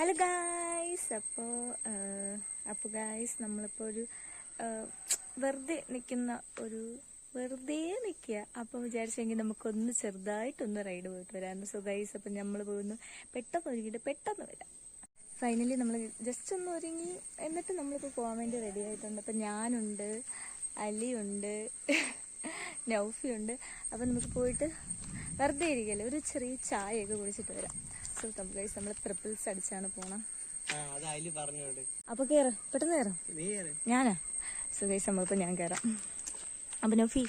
Hello guys അപ്പോൾ അപ്പോൾ guys നമ്മളിപ്പോൾ ഒരു വെറുതെ നിൽക്കുന്ന ഒരു വെറുതെ നിൽക്കുക. അപ്പം വിചാരിച്ചെങ്കിൽ നമുക്കൊന്ന് ചെറുതായിട്ടൊന്ന് റൈഡ് പോയിട്ട് വരാമെന്ന് സോ ഗൈസ് അപ്പം നമ്മൾ പോകുന്നു പെട്ടെന്ന് ഒരുങ്ങിയിട്ട് പെട്ടെന്ന് വരാം. ഫൈനലി നമ്മൾ ജസ്റ്റ് ഒന്ന് ഒരുങ്ങി എന്നിട്ട് നമ്മളിപ്പോൾ പോകാൻ വേണ്ടി റെഡി ആയിട്ടുണ്ട്. അപ്പം ഞാനുണ്ട് അലിയുണ്ട് നൗഫിയുണ്ട്. അപ്പം നമുക്ക് പോയിട്ട് വെറുതെ ഇരിക്കല്ലേ? ഒരു ചെറിയ ചായയൊക്കെ കുടിച്ചിട്ട് വരാം. ഗൈസ് നമ്മൾ ട്രിപ്പിൾസ് അടിച്ചാണ് പോണം. അപ്പൊ കയറാം പെട്ടെന്ന് കയറാം കേറ്. ഞാനാ? സോ ഗൈസ് നമ്മളിപ്പോ ഞാൻ കയറാം അപ്പൊ നഫി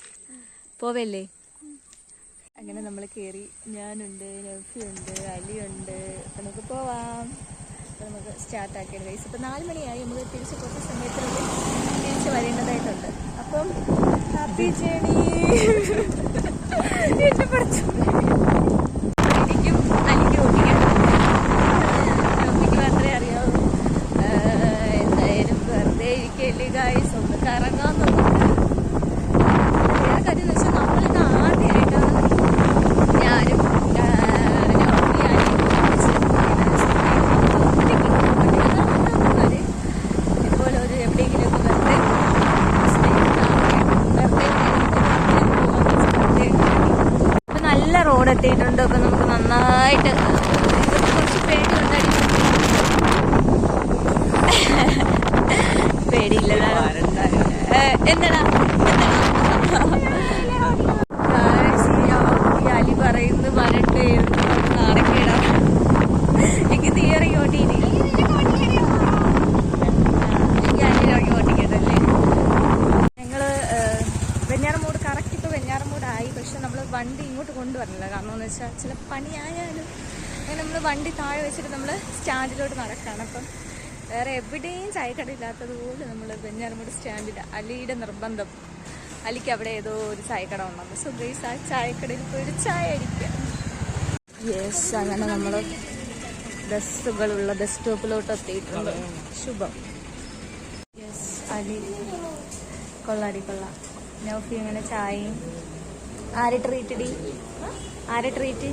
പോവല്ലേ? അങ്ങനെ നമ്മൾ കയറി ഞാനുണ്ട് നൗഫിയുണ്ട് അലിയുണ്ട്. അപ്പൊ നമുക്ക് പോവാം. അപ്പൊ നമുക്ക് സ്റ്റാർട്ട് ആക്കിയത് ഗൈസ് ഇപ്പൊ നാല് മണിയായി. നമുക്ക് തിരിച്ച് കുറച്ച് സമയത്തിനുള്ളിൽ തിരിച്ച് വരേണ്ടതായിട്ടുണ്ട്. അപ്പം ഹാപ്പി ജേണി എന്നെ പഠിച്ചു എനിക്കും അലിക്കും ഓടിക്കാൻ നൗഫിക്ക് മാത്രമേ അറിയാവൂ ആഹ് എന്തായാലും വെറുതെ ഇരിക്കല്ലേ ഗായ്സ് ഒന്ന് കറങ്ങാൻ നോക്കാം വേറെ കാര്യം എന്ന് വെച്ചാൽ നമ്മളിത് ആദ്യമായിട്ടാണ് ഞാനും ആഹ് നൗഫി, അലിയും ഒന്നിച്ച് ഒറ്റയ്ക്ക് ഒറ്റയ്ക്ക് ഇതുപോലെ ഒരു എവിടെയെങ്കിലുമൊക്കെ വെറുതെ ഇപ്പൊ നല്ല റോഡ് എത്തിയിട്ടുണ്ട് അപ്പൊ നമുക്ക് നന്നായിട്ട് ഇവിടുത്തെ കുറച്ച് പേടിയുണ്ടായിരിക്കും പേടിയില്ല എന്താടാ അലി പറയുന്നു വരട്ടെ നാണക്കേടാ എനിക്ക് തിയറി ഓട്ടിയില്ല എനിക്ക് അലിയിറങ്ങി ഓട്ടിക്കതല്ലേ ഞങ്ങൾ വെഞ്ഞാറമൂട് കറക്റ്റ് ഇപ്പോൾ വെഞ്ഞാറമൂട് ആയി പക്ഷെ നമ്മൾ വണ്ടി ഇങ്ങോട്ട് കൊണ്ടുവരണില്ല കാരണം എന്ന് വെച്ചാൽ ചില പണിയായാലും അങ്ങനെ നമ്മൾ വണ്ടി താഴെ വെച്ചിട്ട് നമ്മൾ സ്റ്റാൻഡിലോട്ട് നടക്കുകയാണ് അപ്പം വേറെ എവിടെയും ചായക്കടയില്ലാത്തതുപോലെ നമ്മൾ വെഞ്ഞാറമൂട് സ്റ്റാൻഡിൽ അലിയുടെ നിർബന്ധം. അലിക്ക് അവിടെ ഏതോ ഒരു ചായക്കട ഉണ്ടെന്ന് സോ ഗൈസ് ആ ചായക്കടയിൽ പോയി ഒരു ചായ അടിക്കാം യെസ് അങ്ങനെ നമ്മൾ ബസ്സുകളുള്ള ബസ് സ്റ്റോപ്പിലോട്ട് എത്തിയിട്ടുണ്ട്. ശുഭം. യെസ് അലി. കൊള്ളാടി കൊള്ളാം. നൗഫി അങ്ങനെ ചായയും ആരെ ട്രീറ്റ് ഡി ആരെ ട്രീറ്റ്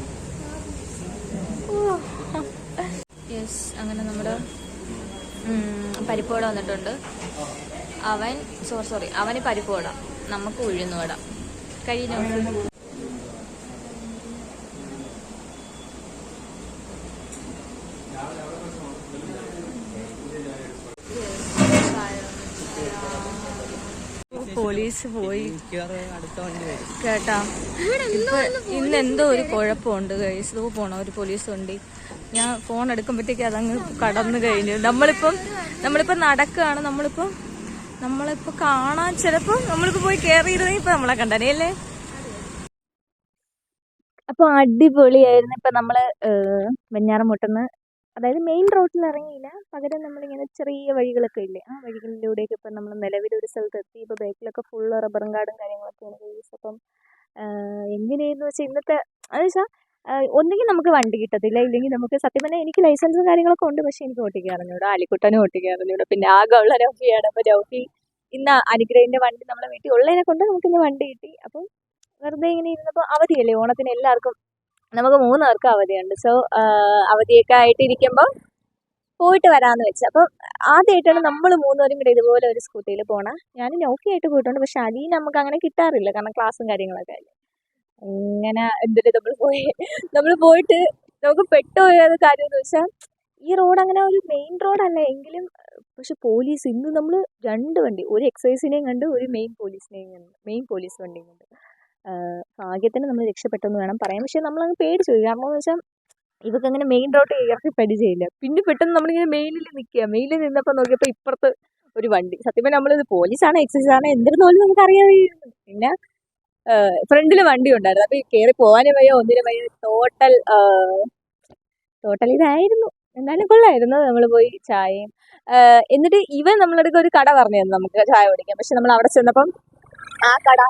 യെസ് അങ്ങനെ നമ്മുടെ പരിപ്പുവട വന്നിട്ടുണ്ട്. അവൻ സോറി സോറി അവന് പരിപ്പോട നമുക്ക് ഉഴുന്നുവട. കഴിയും നൗഫി പോലീസ് പോയി. അടുത്ത വണ്ടി കേട്ടാ? ഇപ്പൊ ഇന്ന് എന്തോ ഒരു കുഴപ്പമുണ്ട്. ഗൈസ് ഇതോ പോണ ഒരു പോലീസ് വണ്ടി. ഞാൻ ഫോൺ എടുക്കുമ്പോഴത്തേക്ക് അതങ്ങ് കടന്നു കഴിഞ്ഞു. നമ്മളിപ്പം നമ്മളിപ്പം നടക്കുകയാണ് നമ്മളിപ്പം നമ്മളിപ്പോ കാണാൻ ചിലപ്പോ നമ്മളിപ്പോ പോയി കയറിയിരുന്നെങ്കിൽ ഇപ്പൊ നമ്മളെ കണ്ടനെ അല്ലേ? അപ്പൊ അടിപൊളിയായിരുന്നു. ഇപ്പൊ നമ്മൾ വെഞ്ഞാറമുട്ടെന്ന് അതായത് മെയിൻ റോഡിൽ ഇറങ്ങിയില്ല. പകരം നമ്മളിങ്ങനെ ചെറിയ വഴികളൊക്കെ ഇല്ലേ? ആ വഴികളിലൂടെയൊക്കെ ഇപ്പം നമ്മൾ നിലവിൽ ഒരു സ്ഥലത്ത് എത്തി. ഇപ്പോൾ ബാക്കിലൊക്കെ ഫുൾ റബ്ബറും കാടും കാര്യങ്ങളൊക്കെയാണ് കേസ് അപ്പം എങ്ങനെയെന്ന് വെച്ചാൽ ഇന്നത്തെ അത് വെച്ചാൽ ഒന്നുകിൽ നമുക്ക് വണ്ടി കിട്ടത്തില്ല. ഇല്ലെങ്കിൽ നമുക്ക് സത്യം പറഞ്ഞാൽ എനിക്ക് ലൈസൻസും കാര്യങ്ങളൊക്കെ ഉണ്ട്. പക്ഷേ എനിക്ക് ഓട്ടിക്കാൻ അറിഞ്ഞൂടാ ആലിക്കുട്ടനും ഓട്ടിക്കാൻ അറിഞ്ഞൂടാ പിന്നെ ആകെ ഉള്ള രൗഫിയാണ്. അപ്പോൾ രൗഫി ഇന്ന് അനുഗ്രഹിന്റെ വണ്ടി നമ്മളെ വീട്ടിൽ ഉള്ളതിനെ കൊണ്ട് നമുക്ക് ഇന്ന് വണ്ടി കിട്ടി. അപ്പം വെറുതെ ഇങ്ങനെ ഇരുന്നപ്പോൾ അവധിയല്ലേ? ഓണത്തിന് എല്ലാവർക്കും നമുക്ക് മൂന്ന് പേർക്ക് അവധിയുണ്ട്. സോ അവധിയൊക്കെ ആയിട്ട് ഇരിക്കുമ്പോൾ പോയിട്ട് വരാമെന്ന് വെച്ച്. അപ്പം ആദ്യമായിട്ടാണ് നമ്മൾ മൂന്നുപേരും കൂടെ ഇതുപോലെ ഒരു സ്കൂട്ടിയിൽ പോണ. ഞാൻ നോക്കി ആയിട്ട് പോയിട്ടുണ്ട്. പക്ഷെ അതിന് നമുക്ക് അങ്ങനെ കിട്ടാറില്ല. കാരണം ക്ലാസ്സും കാര്യങ്ങളൊക്കെ അല്ലേ അങ്ങനെ എന്തിട്ട് നമ്മൾ പോയി നമ്മൾ പോയിട്ട് നമുക്ക് പെട്ടുപോയത് കാര്യം എന്ന് വെച്ചാൽ ഈ റോഡ് അങ്ങനെ ഒരു മെയിൻ റോഡല്ല. എങ്കിലും പക്ഷെ പോലീസ് ഇന്ന് നമ്മൾ രണ്ട് വണ്ടി ഒരു എക്സൈസിനെയും കണ്ട് ഒരു മെയിൻ പോലീസിനെയും കണ്ട് മെയിൻ പോലീസ് വണ്ടിയും കണ്ട്. ഭാഗ്യത്തിന് നമ്മൾ രക്ഷപ്പെട്ടെന്ന് വേണം പറയാം പക്ഷെ നമ്മളങ്ങ് പേടിച്ചു പോയി. കാരണം എന്ന് വെച്ചാൽ ഇവർക്ക് അങ്ങനെ മെയിൻ റോട്ട് ഇറക്കി പരിചയമില്ല പിന്നെ പെട്ടെന്ന് നമ്മളിങ്ങനെ മെയിനിൽ നിൽക്കുക മെയിനിൽ നിന്നപ്പോൾ നോക്കിയപ്പോൾ ഇപ്പുറത്ത് ഒരു വണ്ടി. സത്യം പറഞ്ഞാൽ നമ്മളിത് പോലീസാണ് എക്സൈസ് ആണ് എന്തിരുന്ന് പോലും നമുക്ക് അറിയാമായിരുന്നു പിന്നെ ഫ്രണ്ടിൽ വണ്ടി ഉണ്ടായിരുന്നു. അപ്പോൾ കയറി പോകാനും വയ്യ ഒന്നിനും വയ്യ. ടോട്ടൽ ടോട്ടൽ ഇതായിരുന്നു. എന്നാലും കൊള്ളായിരുന്നു. നമ്മൾ പോയി ചായയും എന്നിട്ട് ഇവൻ നമ്മളടുക്ക് ഒരു കട പറഞ്ഞു തന്നു നമുക്ക് ചായ കുടിക്കാൻ. പക്ഷെ നമ്മൾ അവിടെ ചെന്നപ്പം ആ കട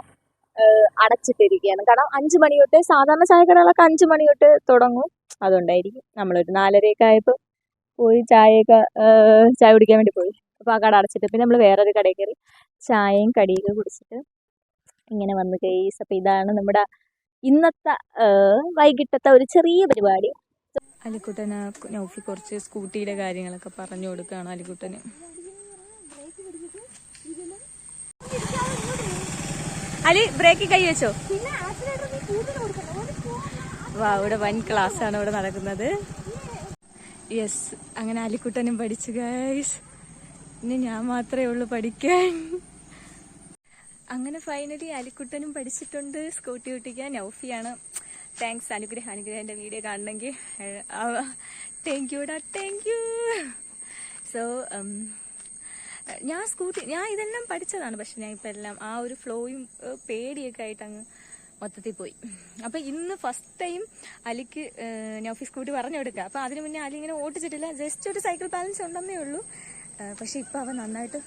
അടച്ചിട്ടിരിക്കുകയാണ്. കാരണം അഞ്ച് മണി തൊട്ട് സാധാരണ ചായക്കടകളൊക്കെ അഞ്ച് മണി തൊട്ട് തുടങ്ങും. അതുകൊണ്ടായിരിക്കും നമ്മളൊരു നാലരയൊക്കെ ആയപ്പോൾ പോയി ചായയൊക്കെ ചായ കുടിക്കാൻ വേണ്ടി പോയി. അപ്പോൾ ആ കട അടച്ചിട്ട് പിന്നെ നമ്മൾ വേറൊരു കടയിൽ കയറി ചായയും കടിയൊക്കെ കുടിച്ചിട്ട് ഇങ്ങനെ വന്ന് കേസ്. അപ്പോൾ ഇതാണ് നമ്മുടെ ഇന്നത്തെ വൈകിട്ടത്തെ ഒരു ചെറിയ പരിപാടി. അലിക്കുട്ടന് നൗഫി കുറച്ച് സ്കൂട്ടിയുടെ കാര്യങ്ങളൊക്കെ പറഞ്ഞു കൊടുക്കുകയാണ് അലിക്കുട്ടന്. അലി ബ്രേക്ക് കൈ വെച്ചോ. വാ ഇവിടെ വൻ ക്ലാസ് ആണ് ഇവിടെ നടക്കുന്നത്. യെസ് അങ്ങനെ അലിക്കുട്ടനും പഠിച്ചു ഗൈസ് ഇനി ഞാൻ മാത്രമേ ഉള്ളൂ പഠിക്കാൻ. അങ്ങനെ ഫൈനലി അലിക്കുട്ടനും പഠിച്ചിട്ടുണ്ട്. സ്കൂട്ടി ഓട്ടിക്കാൻ നൗഫിയാണ്. താങ്ക്സ് അനുഗ്രഹം. അനുഗ്രഹ എന്റെ വീഡിയോ കാണണമെങ്കിൽ. താങ്ക് ഡാ താങ്ക് യു സോ ഞാൻ സ്കൂട്ടി ഞാൻ ഇതെല്ലാം പഠിച്ചതാണ്. പക്ഷെ ഞാൻ ഇപ്പം എല്ലാം ആ ഒരു ഫ്ലോയും പേടിയൊക്കെ ആയിട്ട് അങ്ങ് മൊത്തത്തിൽ പോയി. അപ്പം ഇന്ന് ഫസ്റ്റ് ടൈം അലിക്ക് ഞാൻ ഓഫീസ് സ്കൂട്ടി പറഞ്ഞു കൊടുക്കുക അപ്പം അതിന് മുന്നേ അലി ഇങ്ങനെ ഓടിച്ചിട്ടില്ല. ജസ്റ്റ് ഒരു സൈക്കിൾ ബാലൻസ് ഉണ്ടെന്നേ ഉള്ളൂ. പക്ഷേ ഇപ്പം അവൻ നന്നായിട്ട്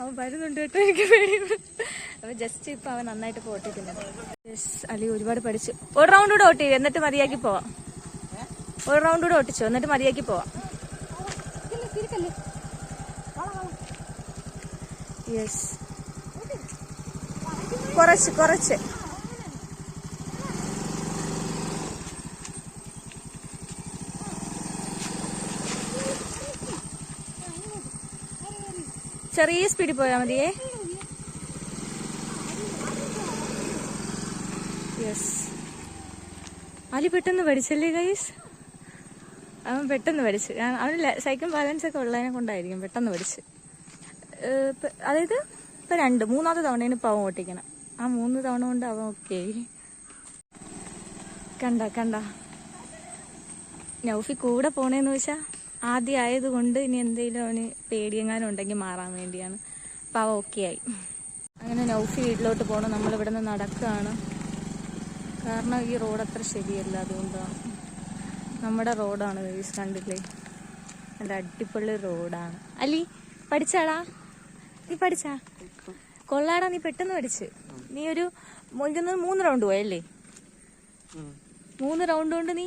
അവൻ വരുന്നുണ്ട് കേട്ടോ. എനിക്ക് പേടിയുണ്ട്. അപ്പൊ ജസ്റ്റ് ഇപ്പൊ അവൻ നന്നായിട്ട് പോട്ടിട്ടുണ്ട് യെസ് അലി ഒരുപാട് പഠിച്ചു. ഒരു റൗണ്ട് കൂടെ ഓട്ടി എന്നിട്ട് മതിയാക്കി പോവാം. ഒരു റൗണ്ട് കൂടെ ഓട്ടിച്ചു? എന്നിട്ട് മതിയാക്കി പോവാം. യെസ് കുറച്ച് കുറച്ച്. ചെറിയ സ്പീഡിൽ പോയാൽ മതിയേ. യെസ് അലി പെട്ടെന്ന് പഠിച്ചല്ലേ ഗൈസ് അവൻ പെട്ടെന്ന് പഠിച്ചു. അവന് സൈക്കിൾ ബാലൻസ് ഒക്കെ ഉള്ളതിനെ കൊണ്ടായിരിക്കും പെട്ടെന്ന് പഠിച്ച് അതായത് ഇപ്പൊ രണ്ട് മൂന്നാമത്തെ തവണയാണ് ഇപ്പൊ അവൻ ഓട്ടിക്കണം. ആ മൂന്ന് തവണ കൊണ്ട് അവൻ ഓക്കെ കണ്ട കണ്ട. നൗഫി കൂടെ പോണേന്ന് വെച്ചാൽ ആദ്യം ആയതുകൊണ്ട് ഇനി എന്തെങ്കിലും അവന് പേടിയെങ്ങാനും ഉണ്ടെങ്കിൽ മാറാൻ വേണ്ടിയാണ്. അപ്പം അവ ഓക്കെ ആയി. അങ്ങനെ നൗഫി വീട്ടിലോട്ട് പോകണം നമ്മളിവിടെ നിന്ന് നടക്കുകയാണ് കാരണം ഈ റോഡ് അത്ര ശരിയല്ല അതുകൊണ്ടാണ്. നമ്മുടെ റോഡാണ് കണ്ടില്ലേ? നല്ല അടിപൊളി റോഡാണ് അലി പഠിച്ചാടാ നീ പഠിച്ചാ? കൊള്ളാടാ നീ പെട്ടെന്ന് പഠിച്ച്. നീ ഒരു എനിക്കൊന്ന് മൂന്ന് റൗണ്ട് പോയല്ലേ? മൂന്ന് റൗണ്ട് കൊണ്ട് നീ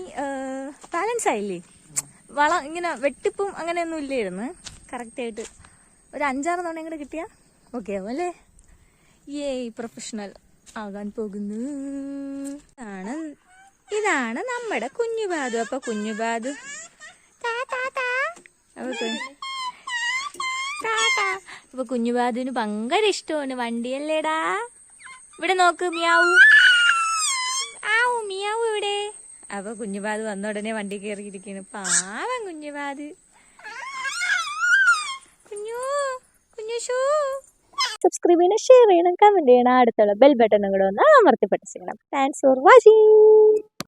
ബാലൻസ് ആയില്ലേ? വള ഇങ്ങനെ വെട്ടിപ്പും അങ്ങനെ ഒന്നും ഇല്ലായിരുന്നു. കറക്റ്റ് ആയിട്ട് ഒരു അഞ്ചാറ് തവണ ഇങ്ങോട്ട് കിട്ടിയാ ഓക്കെ ആവും അല്ലേ? ഏ പ്രൊഫഷണൽ ആകാൻ പോകുന്നു. ആണ് ഇതാണ് നമ്മുടെ കുഞ്ഞുബാദു അപ്പൊ കുഞ്ഞുബാദു താ, താ, താ. അപ്പൊ കു- താ, താ. അപ്പൊ കുഞ്ഞുബാദുവിന് ഭയങ്കര ഇഷ്ടമാണ്. വണ്ടിയല്ലേടാ? ഇവിടെ നോക്ക് മിയാവു. ആവു മിയാവു ഇവിടെ. അപ്പൊ കുഞ്ഞുബാദ് വന്ന ഉടനെ വണ്ടി കയറിയിരിക്കുന്നു പാവം കുഞ്ഞുബാദ് കുഞ്ഞു കുഞ്ഞുഷൂ സബ്സ്ക്രൈബ് ചെയ്യണം ഷെയർ ചെയ്യണം കമന്റ് ചെയ്യണം. അടുത്തുള്ള ബെൽ ബട്ടണും കൂടെ ഒന്ന് അമർത്തി പഠിച്ചിരിക്കണം താങ്ക്സ് ഫോർ വാച്ചിങ്